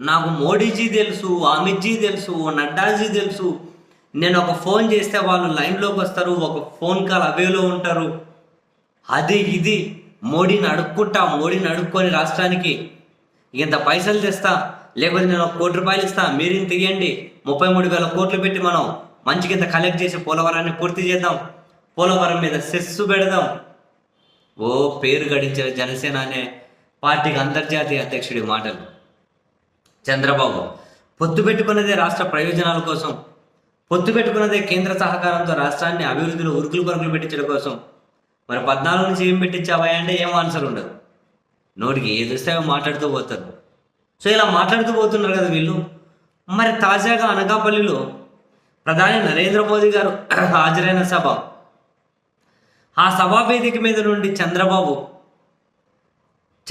నాకు మోడీజీ తెలుసు అమిత్జీ తెలుసు నడ్డాజీ తెలుసు. నేను ఒక ఫోన్ చేస్తే వాళ్ళు లైన్లోకి వస్తారు ఒక ఫోన్ కాల్ అవేలో ఉంటారు. అది ఇది. మోడీని అడుక్కుంటా మోడీని అడుక్కొని రాష్ట్రానికి. ఇంత పైసలు తెస్తా లేకపోతే నేను ఒక కోటి రూపాయలు ఇస్తా మీరు ఇంత ఇవ్వండి ముప్పై మూడు వేల కోట్లు పెట్టి మనం మంచి కింద కలెక్ట్ చేసి పోలవరాన్ని పూర్తి చేద్దాం. పోలవరం మీద సెస్సు పెడదాం. ఓ పేరు గడించిన జనసేన అనే పార్టీకి అంతర్జాతీయ అధ్యక్షుడి మాటలు. చంద్రబాబు పొత్తు పెట్టుకున్నదే రాష్ట్ర ప్రయోజనాల కోసం పొత్తు పెట్టుకున్నదే కేంద్ర సహకారంతో రాష్ట్రాన్ని అభివృద్ధిలో ఉరుకులు పరుగులు పెట్టించడం కోసం. మరి పద్నాలుగు నుంచి ఏం పెట్టించావా అంటే ఏం ఆన్సర్ ఉండదు. నోటికి ఏది వస్తే మాట్లాడుతూ పోతారు. సో ఇలా మాట్లాడుతూ పోతున్నారు కదా వీళ్ళు. మరి తాజాగా అనకాపల్లిలో ప్రధాని నరేంద్ర మోదీ గారు హాజరైన సభ. ఆ సభా వేదిక మీద నుండి చంద్రబాబు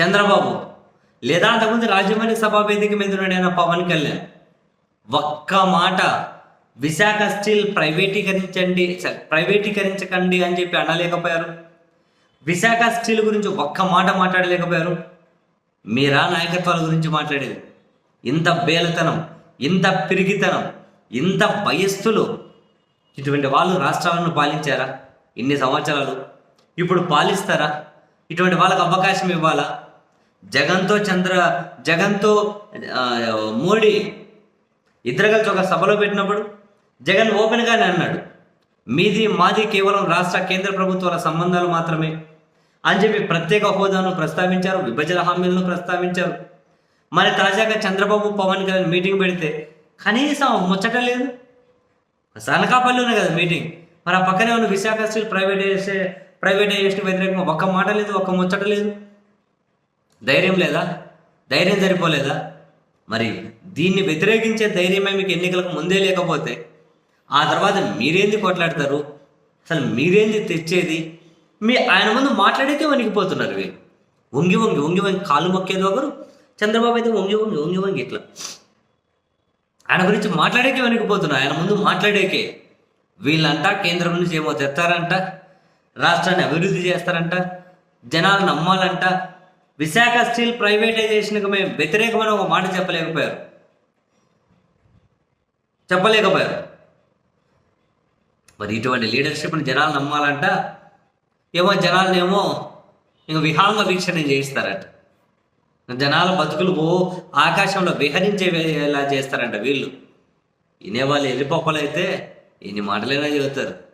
చంద్రబాబు లేదా అంతకుముందు రాజమండ్రి సభా వేదిక మీద ఉన్నాడైన పవన్ కళ్యాణ్. ఒక్క మాట విశాఖ స్టీల్ ప్రైవేటీకరించండి ప్రైవేటీకరించకండి అని చెప్పి అనలేకపోయారు. విశాఖ స్టీల్ గురించి ఒక్క మాట మాట్లాడలేకపోయారు. మీరా నాయకత్వాల గురించి మాట్లాడేది. ఇంత బేలతనం ఇంత పిరిగితనం ఇంత వయస్సులు ఇటువంటి వాళ్ళు రాష్ట్రాలను పాలించారా? ఇన్ని సంవత్సరాలు. ఇప్పుడు పాలిస్తారా? ఇటువంటి వాళ్ళకి అవకాశం ఇవ్వాలా? జగన్తో చంద్ర జగన్తో మోడీ ఇద్దరు కలిసి ఒక సభలో పెట్టినప్పుడు జగన్ ఓపెన్గానే అన్నాడు మీది మాది కేవలం రాష్ట్ర కేంద్ర ప్రభుత్వాల సంబంధాలు మాత్రమే. అని చెప్పి ప్రత్యేక హోదాను ప్రస్తావించారు విభజన హామీలను ప్రస్తావించారు. మరి తాజాగా చంద్రబాబు పవన్ కళ్యాణ్ మీటింగ్ పెడితే కనీసం ముచ్చట లేదు. అనకాపల్లిలోనే కదా మీటింగ్. మరి ఆ పక్కనే ఉన్న విశాఖ స్టీల్ ప్రైవేటైజేషన్ ప్రైవేటైజేషన్ వ్యతిరేకంగా ఒక్క మాట లేదు ఒక్క ముచ్చట లేదు. ధైర్యం లేదా? ధైర్యం సరిపోలేదా? మరి దీన్ని వ్యతిరేకించే ధైర్యమే మీకు ఎన్నికలకు ముందే లేకపోతే ఆ తర్వాత మీరేంది కొట్లాడతారు? అసలు మీరేంది తెచ్చేది? మీ ఆయన ముందు మాట్లాడితే వణికిపోతున్నారు వీళ్ళు వంగి వంగి వంగి వంగి కాలు మొక్కేది ఒకరు చంద్రబాబు అయితే వంగి వంగి వంగి వంగి ఇట్లా. ఆయన గురించి మాట్లాడేకే వణికిపోతున్నారు ఆయన ముందు మాట్లాడేకే. వీళ్ళంతా కేంద్రం నుంచి ఏమో తెస్తారంట రాష్ట్రాన్ని అభివృద్ధి చేస్తారంట జనాలు నమ్మాలంట విశాఖ స్టీల్ ప్రైవేటైజేషన్కి మేము వ్యతిరేకమైన ఒక మాట చెప్పలేకపోయారు. చెప్పలేకపోయారు. మరి ఇటువంటి లీడర్షిప్ని జనాలు నమ్మాలంట? ఏమో జనాలనేమో ఇంక విహాంగ వీక్షణ చేయిస్తారట. జనాల బతుకులు పో ఆకాశంలో విహరించేలా చేస్తారంట వీళ్ళు. వినేవాళ్ళు వెళ్ళిపోకలైతే ఎన్ని మాటలైనా చెబుతారు.